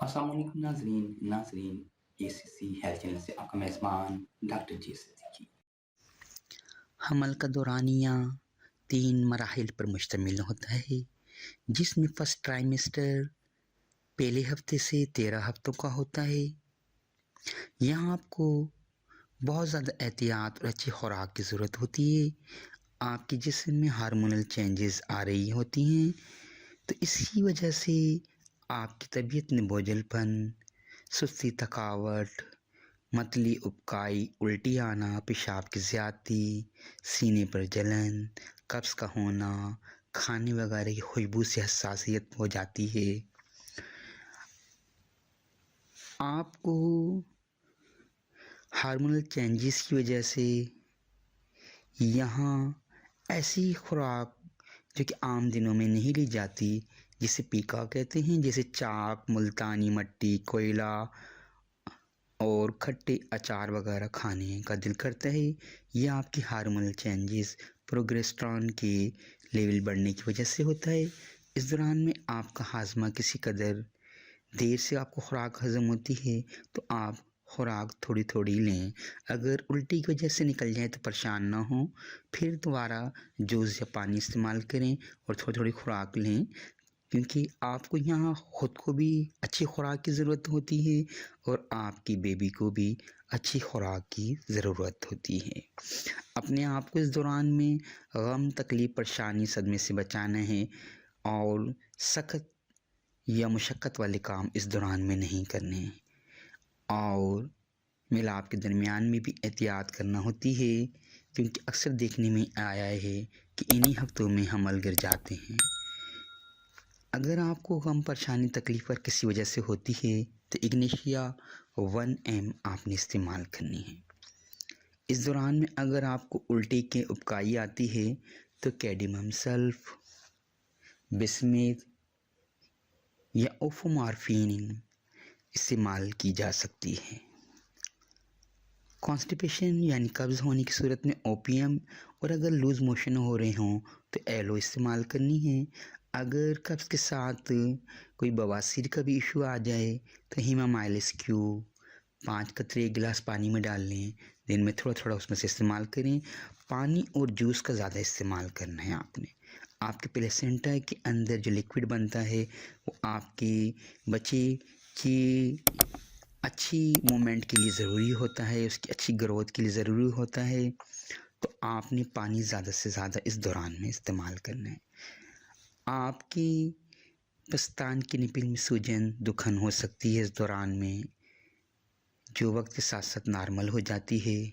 अस्सलाम नाजरीन नाजरीन एसीसी हेल्थ चैनल से आपका मेज़बान डॉक्टर जी सिद्दीकी हमल का दौरानिया तीन मराहल पर मुश्तमिल होता है, जिसमें फ़र्स्ट ट्राइमेस्टर पहले हफ़्ते से तेरह हफ्तों का होता है। यहाँ आपको बहुत ज़्यादा एहतियात और अच्छी खुराक की ज़रूरत होती है। आपके जिसम में हार्मोनल चेंजेस आ रही होती हैं तो इसी वजह से आपकी तबीयत में बोझलपन सुस्ती, थकावट, मतली उबकाई, उल्टी आना, पेशाब की ज़्यादती, सीने पर जलन, कब्ज़ का होना, खाने वगैरह की खुशबू से हसासियत हो जाती है। आपको हार्मोनल चेंजेस की वजह से यहाँ ऐसी खुराक जो कि आम दिनों में नहीं ली जाती जिसे पीका कहते हैं, जैसे चाक, मुल्तानी मट्टी, कोयला और खट्टे अचार वगैरह खाने का दिल करता है। यह आपकी हार्मोनल चेंजेस प्रोग्रेस्ट्रॉन के लेवल बढ़ने की वजह से होता है। इस दौरान में आपका हाजमा किसी कदर देर से आपको खुराक हज़म होती है तो आप खुराक थोड़ी थोड़ी लें। अगर उल्टी की वजह से निकल जाए तो परेशान ना हो। फिर दोबारा जूस या पानी इस्तेमाल करें और थोड़ी थोड़ी खुराक लें। क्योंकि आपको यहाँ ख़ुद को भी अच्छी खुराक की ज़रूरत होती है और आपकी बेबी को भी अच्छी खुराक की ज़रूरत होती है। अपने आप को इस दौरान में गम, तकलीफ़, परेशानी सदमे से बचाना है और सख्त या मुशक्क़त वाले काम इस दौरान में नहीं करने और मिलाप के दरमियान में भी एहतियात करना होती है, क्योंकि अक्सर देखने में आया है कि इन्हीं हफ्तों में हमल गिर जाते हैं। अगर आपको गम परेशानी तकलीफ़ पर किसी वजह से होती है तो इग्निशिया वन एम आपने इस्तेमाल करनी है। इस दौरान में अगर आपको उल्टी के उपकाई आती है तो कैडिमम सल्फ बिस्मित या ओफोमार्फिन इस्तेमाल की जा सकती है। कॉन्स्टिपेशन यानी कब्ज़ होने की सूरत में ओपीएम और अगर लूज़ मोशन हो रहे हों तो एलो इस्तेमाल करनी है। अगर कब्ज़ के साथ कोई बवासीर का भी इशू आ जाए तो हीमा माइलिस क्यू? पाँच कतरे एक गिलास पानी में डाल लें, दिन में थोड़ा थोड़ा उसमें से इस्तेमाल करें। पानी और जूस का ज़्यादा इस्तेमाल करना है आपने। आपके प्लेसेंटा के अंदर जो लिक्विड बनता है, वो आपके बच्चे की अच्छी मूवमेंट के लिए ज़रूरी होता है, उसकी अच्छी ग्रोथ के लिए ज़रूरी होता है। तो आपने पानी ज़्यादा से ज़्यादा इस दौरान में इस्तेमाल करना है। आपकी पस्तान की निपिल में सूजन दुखन हो सकती है इस दौरान में। जो वक्त के साथ साथ नॉर्मल हो जाती है